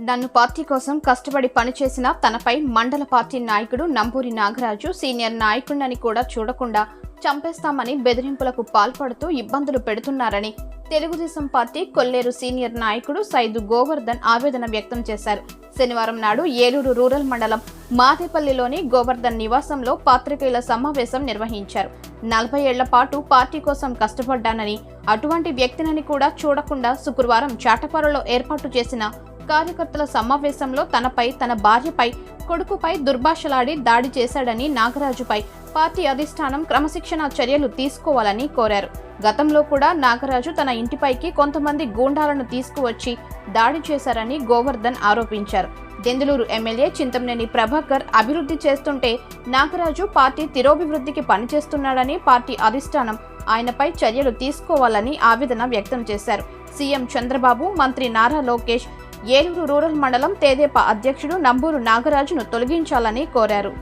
నన్ను పార్టీ కోసం కష్టపడి పనిచేసిన తనపై మండల పార్టీ నాయకుడు నంబూరి నాగరాజు సీనియర్ నాయకుడిని కూడా చూడకుండా చంపేస్తామని బెదిరింపులకు పాల్పడుతూ ఇబ్బందులు పెడుతున్నారని తెలుగుదేశం పార్టీ కొల్లేరు సీనియర్ నాయకుడు సైదు గోవర్ధన్ ఆవేదన వ్యక్తం చేశారు. శనివారం నాడు ఏలూరు రూరల్ మండలం మాదేపల్లిలోని గోవర్ధన్ నివాసంలో పాత్రికేయుల సమావేశం నిర్వహించారు. నలభై ఏళ్ళ పాటు పార్టీ కోసం కష్టపడ్డానని అటువంటి వ్యక్తినని కూడా చూడకుండా శుక్రవారం చాటపరలో ఏర్పాటు చేసిన కార్యకర్తల సమావేశంలో తనపై తన భార్యపై కొడుకుపై దుర్భాషలాడి దాడి చేశాడని నాగరాజుపై పార్టీ అధిష్టానం క్రమశిక్షణ చర్యలు తీసుకోవాలని కోరారు. గతంలో కూడా నాగరాజు తన ఇంటిపైకి కొంతమంది గూండాలను తీసుకువచ్చి దాడి చేశారని గోవర్ధన్ ఆరోపించారు. దెందులూరు ఎమ్మెల్యే చింతమనేని ప్రభాకర్ అభివృద్ధి చేస్తుంటే నాగరాజు పార్టీ తిరోభివృద్ధికి పనిచేస్తున్నాడని పార్టీ అధిష్టానం ఆయనపై చర్యలు తీసుకోవాలని ఆవేదన వ్యక్తం చేశారు. సీఎం చంద్రబాబు మంత్రి నారా లోకేష్ ఏలూరు రూరల్ మండలం తేదేపా అధ్యక్షుడు నంబూరు నాగరాజును తొలగించాలని కోరారు.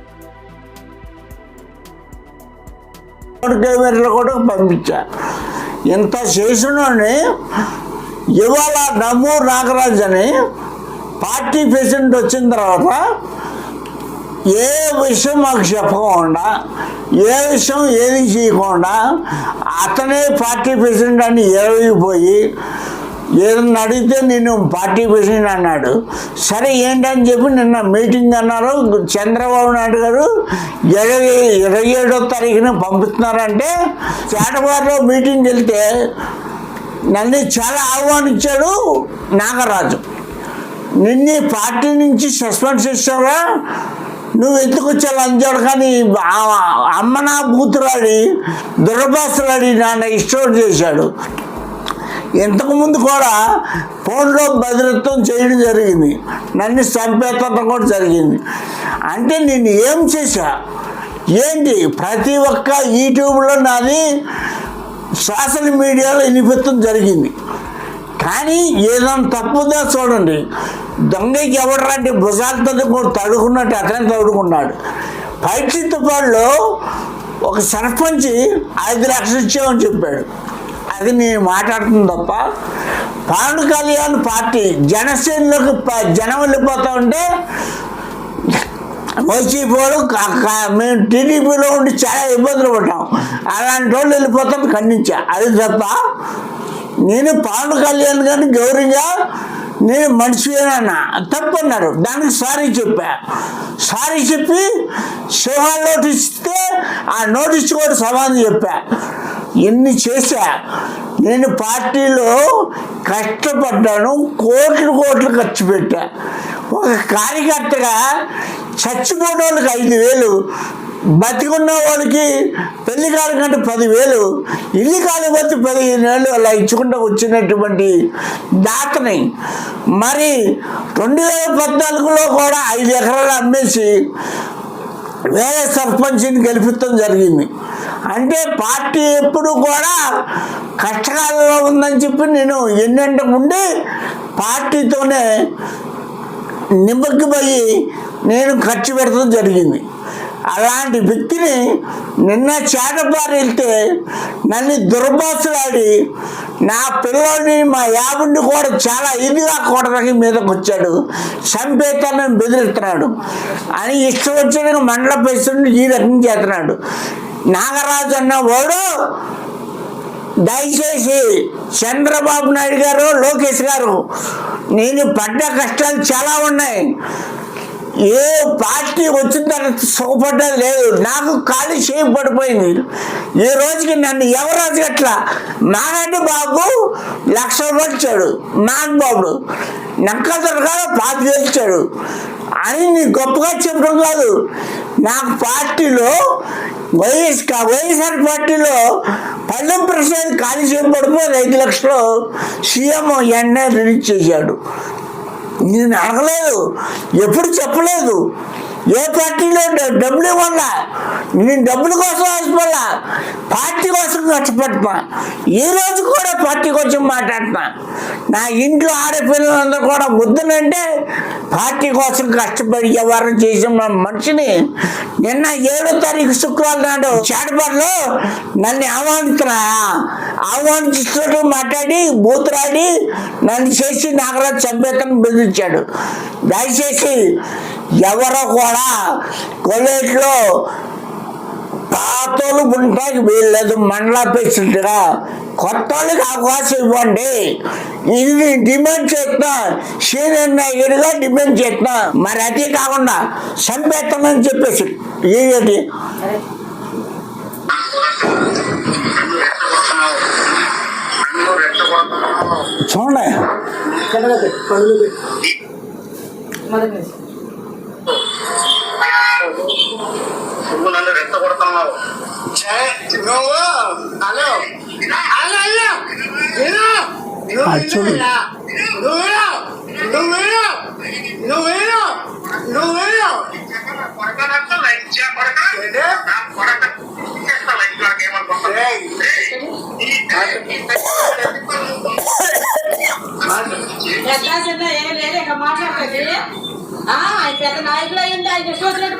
కూడా పంపించా. ఇంత చేసినోని ఇవాళ నమ్మూరు నాగరాజు అని పార్టీ ప్రెసిడెంట్ వచ్చిన తర్వాత ఏ విషయం మాకు చెప్పకుండా ఏ విషయం ఏది చేయకుండా అతనే పార్టీ ప్రెసిడెంట్ అని ఎరవిపోయి ఏదన్నా అడిగితే నేను పార్టీ ప్రెసిడెంట్ అన్నాడు. సరే ఏంటని చెప్పి నిన్న మీటింగ్ అన్నారు. చంద్రబాబు నాయుడు గారు ఇరవై ఇరవై ఏడో తారీఖున పంపిస్తున్నారంటే చేటవారిలో మీటింగ్ వెళ్తే నన్ను చాలా ఆహ్వానించాడు నాగరాజు. నిన్ను పార్టీ నుంచి సస్పెండ్ చేసావా నువ్వు ఎందుకు వచ్చావు అంచాడు కానీ అమ్మ నా బూతులాడి దురభాసలాడి నాన్న ఇష్టం చేశాడు. ఇంతకుముందు కూడా ఫోన్లో భద్రత్వం చేయడం జరిగింది. నన్ను చంపేతడం కూడా జరిగింది. అంటే నేను ఏం చేశా? ఏంటి? ప్రతి ఒక్క యూట్యూబ్లో నాది సోషల్ మీడియాలో వినిపించడం జరిగింది. కానీ ఏదైనా తప్పుదా చూడండి. దొంగకి ఎవడరాంటి భుజాలతో కూడా తడుకున్నట్టు అతనే తడుకున్నాడు పైచిత్తపాడులో ఒక సర్పంచ్ ఐదు లక్షలు ఇచ్చామని చెప్పాడు. అది నేను మాట్లాడుతుంది తప్ప పవన్ కళ్యాణ్ పార్టీ జనసేనలోకి జనం వెళ్ళిపోతా ఉంటే వైసీపీలో మేము టీడీపీలో ఉండి చాలా ఇబ్బందులు పడ్డాం. అలాంటి వాళ్ళు వెళ్ళిపోతాం ఖండించా. అది తప్ప నేను పవన్ కళ్యాణ్ గారిని గౌరవంగా నేను మనిషివేనన్నా తప్పన్నారు. దానికి సారీ చెప్పా. సారీ చెప్పి సింహాలు నోటీస్ ఇస్తే ఆ నోటీస్ కూడా సమాధానం చెప్పా. ఎన్ని చేశా? నేను పార్టీలో కష్టపడ్డాను కోట్లు కోట్లు ఖర్చు పెట్టా. ఒక కార్యకర్తగా చచ్చిపోయిన వాళ్ళకి ఐదు వేలు బతికున్న వాళ్ళకి పెళ్ళి కాలకంటే పదివేలు ఇల్లు కాలిపోతే పదిహేను ఏళ్ళు అలా ఇచ్చుకుంటూ వచ్చినటువంటి దాతని మరి రెండు వేల పద్నాలుగులో కూడా ఐదు ఎకరాలు అమ్మేసి వేరే సర్పంచ్ని గెలిపించడం జరిగింది. అంటే పార్టీ ఎప్పుడు కూడా కష్టకాలంలో ఉందని చెప్పి నేను ఎన్నెంట ఉండి పార్టీతోనే నిమ్మకిపోయి నేను ఖర్చు పెడతాం జరిగింది. అలాంటి వ్యక్తిని నిన్న చేటపారు వెళ్తే నన్ను దుర్భాషలాడి నా పిల్లోడిని మా యావుడిని కూడా చాలా ఇదిగా కొడడానికి మీదకి వచ్చాడు. చంపేతానని బెదిరిస్తున్నాడు. అని ఇష్టం వచ్చిన మండల పరిస్థితులు ఈ రకం చేస్తున్నాడు. నాగరాజు అన్నవాడు దయచేసి చంద్రబాబు నాయుడు గారు లోకేష్ గారు నేను పడ్డ కష్టాలు చాలా ఉన్నాయి. ఏ పార్టీ వచ్చిన తర్వాత సుఖపడ్డది లేదు. నాకు ఖాళీ చేయి పడిపోయింది. ఈ రోజుకి నన్ను ఎవరాజు అట్లా నాగంటి బాబు లక్ష రూపాయలు ఇచ్చాడు. నాగబాబుడు నక్కదొర పాతి వేలు అని నీ గొప్పగా చెప్పడం కాదు. నాకు పార్టీలో వైఎస్ వైఎస్ఆర్ పార్టీలో పల్లెం ప్రసాద్ ఖాళీ చేయబడిపోయి ఐదు లక్షలు సీఎం ఎన్ఏ రిలీజ్ చేశాడు. నేను అడగలేదు. ఎప్పుడు చెప్పలేదు. ఏ పార్టీలో డ- డబ్బులు ఇవ్వాలా నేను డబ్బుల కోసం ఆశపడలా పార్టీ కోసం కష్టపడుతున్నా ఈ రోజు కూడా పార్టీ కోసం మాట్లాడుతున్నా నా ఇంట్లో ఆడపిల్లలందరూ కూడా వద్దునంటే పార్టీ కోసం కష్టపడి వ్యవహారం చేసిన మనిషిని నిన్న ఏడో తారీఖు శుక్రవారం నాడు చేటపల్లిలో నన్ను ఆహ్వానిస్తున్నా. ఆహ్వానిస్తూ మాట్లాడి బూతురాడి నన్ను చేసి నాగరాజు చంపేతను బెదిరించాడు. దయచేసి ఎవరో కూడా కొలేట్లో పాతోళ్ళు ఉంటాయి వీళ్ళదు మండల ప్రెసిడెంట్గా కొత్త వాళ్ళకి అవకాశం ఇవ్వండి. ఇది డిమాండ్ చేస్తున్నా సీనియర్ నాయకుడిగా డిమాండ్ చేస్తున్నా మరి అదే కాకుండా చంపేస్తానని చెప్పేసి ఏంటి? చూడండి. నువ్వు నన్ను రెచ్చగొడుతున్నావు నువ్వు హలో హలో హలో నువ్వు. నువ్వు. నువ్వు. నువ్వు. నువ్వు మాట్లాడుతుంది ఆయన పెద్ద నాయకులు అయ్యింది ఆయన ఇష్టం వచ్చినట్టు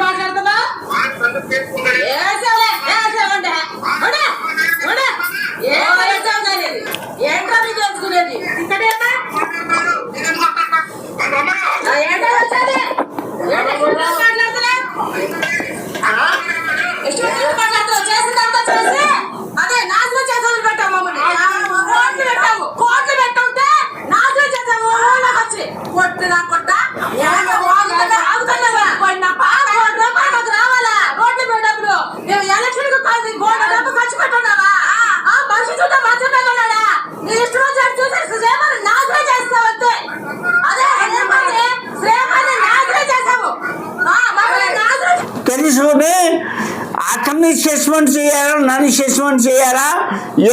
అతన్ని సెస్మెంట్ చేయాలా నన్ను సెస్మెంట్ చేయాలా?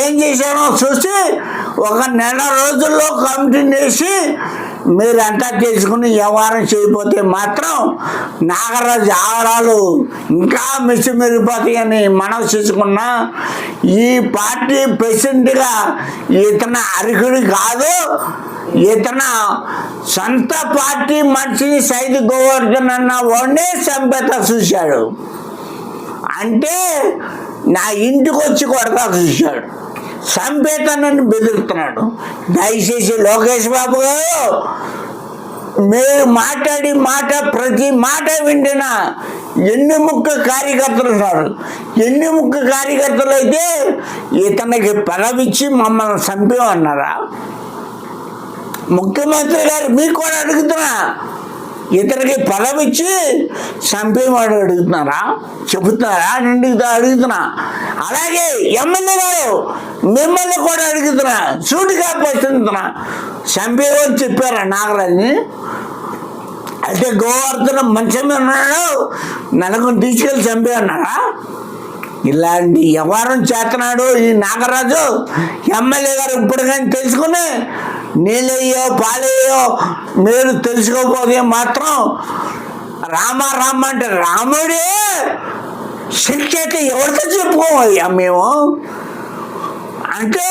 ఏం చేశానో చూసి ఒక నెల రోజుల్లో కమిటీని వేసి మీరంతా తెలుసుకుని వ్యవహారం చేయకపోతే మాత్రం నాగరాజు ఆవరాలు ఇంకా మిసి మనం చేసుకున్నా ఈ పార్టీ ప్రెసిడెంట్గా ఇతను అర్హుడు కాదు. ఇతను సొంత పార్టీ మనిషిని సైదు గోవర్ధన్ అన్న వాడినే చంపేత చూశాడు. అంటే నా ఇంటికి వచ్చి కొడతా చూశాడు. సంపేతనని బెదురుతున్నాడు దయచేసి లోకేష్ బాబు గారు మీరు మాట్లాడి మాట ప్రతి మాట వింటున్నా ఎన్ని ముక్క కార్యకర్తలు సార్ ఎన్ని ముక్క కార్యకర్తలు అయితే ఇతనికి పదవిచ్చి మమ్మల్ని చంపేమన్నారా ముఖ్యమంత్రి గారు మీకు కూడా అడుగుతున్నా. ఇతనికి పదవి ఇచ్చి చంపేవాడు అడుగుతున్నారా? చెబుతున్నారా? నిండి అడుగుతున్నా. అలాగే ఎమ్మెల్యే గారు మిమ్మల్ని కూడా అడుగుతున్నా. సూటిగా ప్రశ్నిస్తున్నా. చంపేవని చెప్పారా నాగరాజుని? అయితే గోవర్ధన మంచమే ఉన్నాడు. నలుగురు తీసుకెళ్ళి చంపే అన్నారా ఇలాంటి వ్యవహారం చేస్తున్నాడు ఈ నాగరాజు. ఎమ్మెల్యే గారు ఇప్పుడు కానీ తెలుసుకుని నీళ్ళయ్యో పాలయ్యో మీరు తెలుసుకోకపోతే మాత్రం రామ రామ అంటే రాముడే. శక్తి ఎవరితో చెప్పుకోమయ్యా మేము? అంటే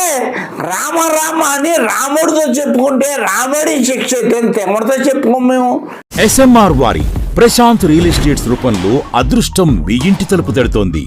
రామ రామ అని రాముడితో చెప్పుకుంటే రాముడి శిక్ష ఎంత? ఎవరితో చెప్పుకో మేము? ఎస్ఎంఆర్ వారి ప్రశాంత్ రియల్ ఎస్టేట్స్ రూపంలో అదృష్టం మీ ఇంటి తలుపు తడుతోంది.